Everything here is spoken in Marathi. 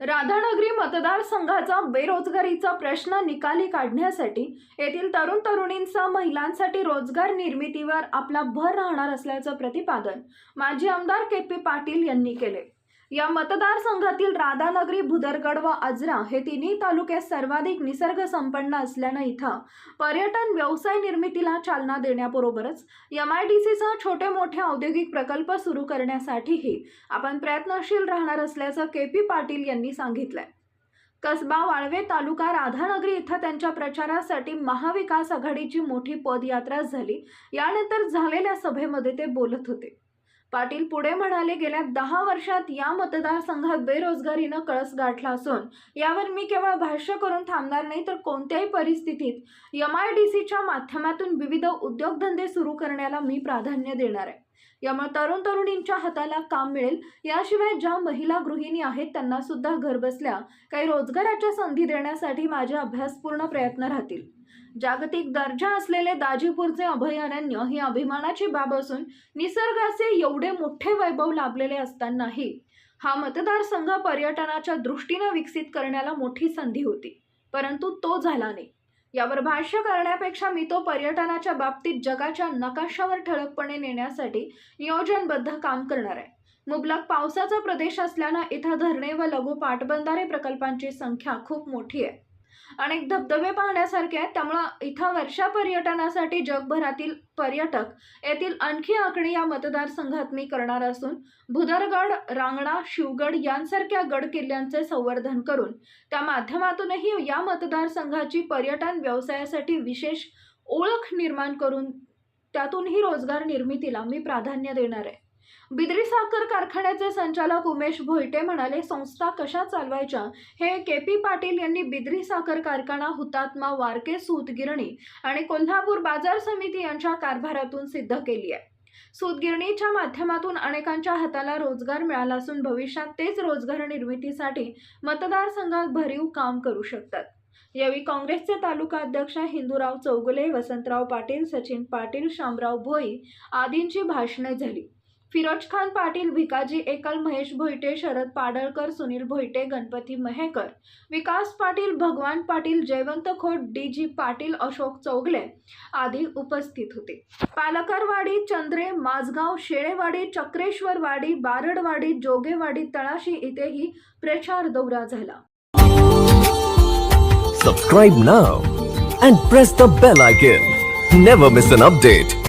राधानगरी मतदारसंघाचा बेरोजगारीचा प्रश्न निकाली काढण्यासाठी येथील तरुण तरुणींचा महिलांसाठी रोजगार निर्मितीवर आपला भर राहणार असल्याचं प्रतिपादन माजी आमदार के पी पाटील यांनी केले. या मतदारसंघातील राधानगरी भुदरगड व आजरा हे तिन्ही तालुक्यात सर्वाधिक निसर्ग संपन्न असल्यानं इथं पर्यटन व्यवसाय निर्मितीला चालना देण्याबरोबरच एम आय डी सीचा छोटे मोठे औद्योगिक प्रकल्प सुरू करण्यासाठीही आपण प्रयत्नशील राहणार असल्याचं के पी पाटील यांनी सांगितलंय. कसबा वाळवे तालुका राधानगरी इथं त्यांच्या प्रचारासाठी महाविकास आघाडीची मोठी पदयात्रा झाली. यानंतर झालेल्या सभेमध्ये ते बोलत होते. पाटील पुढे म्हणाले गेल्या दहा वर्षात या मतदारसंघात बेरोजगारीनं कळस गाठला असून यावर मी केवळ भाष्य करून थांबणार नाही तर कोणत्याही परिस्थितीत एम आय डी सीच्या माध्यमातून विविध उद्योगधंदे सुरू करण्याला मी प्राधान्य देणार आहे. यामुळे तरुण तरुणींच्या हाताला काम मिळेल. याशिवाय ज्या महिला गृहिणी आहेत त्यांना सुद्धा घरबसल्या काही रोजगाराच्या संधी देण्यासाठी माझे अभ्यासपूर्ण प्रयत्न राहतील. जागतिक दर्जा असलेले दाजीपूरचे अभयारण्य ही अभिमानाची बाब असून निसर्गाचे एवढे मोठे वैभव लाभलेले असतानाही हा मतदारसंघ पर्यटनाच्या दृष्टीनं विकसित करण्याला मोठी संधी होती. परंतु तो झाला नाही. यावर भाष्य करण्यापेक्षा मी तो पर्यटनाच्या बाबतीत जगाच्या नकाशावर ठळकपणे नेण्यासाठी नियोजनबद्ध काम करणार आहे. मुबलक पावसाचा प्रदेश असल्यानं इथं धरणे व लघु पाटबंधारे प्रकल्पांची संख्या खूप मोठी आहे. अनेक धबधबे पाहण्यासारखे आहेत. त्यामुळं इथं वर्षा पर्यटनासाठी जगभरातील पर्यटक येथील आणखी आखणी या मतदारसंघात मी करणार असून भुदरगड रांगणा शिवगड यांसारख्या गड किल्ल्यांचे संवर्धन करून त्या माध्यमातूनही या मतदारसंघाची पर्यटन व्यवसायासाठी विशेष ओळख निर्माण करून त्यातूनही रोजगार निर्मितीला मी प्राधान्य देणार आहे. बिद्री साखर कारखान्याचे संचालक उमेश भोईटे म्हणाले संस्था कशा चालवायच्या हे के पी पाटील यांनी बिद्री साखर कारखाना हुतात्मा वारके सूतगिरणी आणि कोल्हापूर बाजार समिती यांच्या कारभारातून सिद्ध केली आहे. सूतगिरणीच्या माध्यमातून अनेकांच्या हाताला रोजगार मिळाला असून भविष्यात तेच रोजगार निर्मितीसाठी मतदारसंघात भरीव काम करू शकतात. यावेळी काँग्रेसचे तालुका अध्यक्ष हिंदूराव चौगुले वसंतराव पाटील सचिन पाटील शामराव भोई आदींची भाषणे झाली. फिरोज खान पाटील भिकाजी एकल महेश भोईटे शरद पाडळकर सुनील भोईटे गणपती महेकर. विकास पाटील भगवान पाटील जयवंत खोट डी जी पाटील अशोक चौगले आदी उपस्थित होते. पालकरवाडी चंद्रे माझगाव शेळेवाडी चक्रेश्वरवाडी बारडवाडी जोगेवाडी तळाशी इथेही प्रचार दौरा झाला. Subscribe now and press the bell icon never miss an update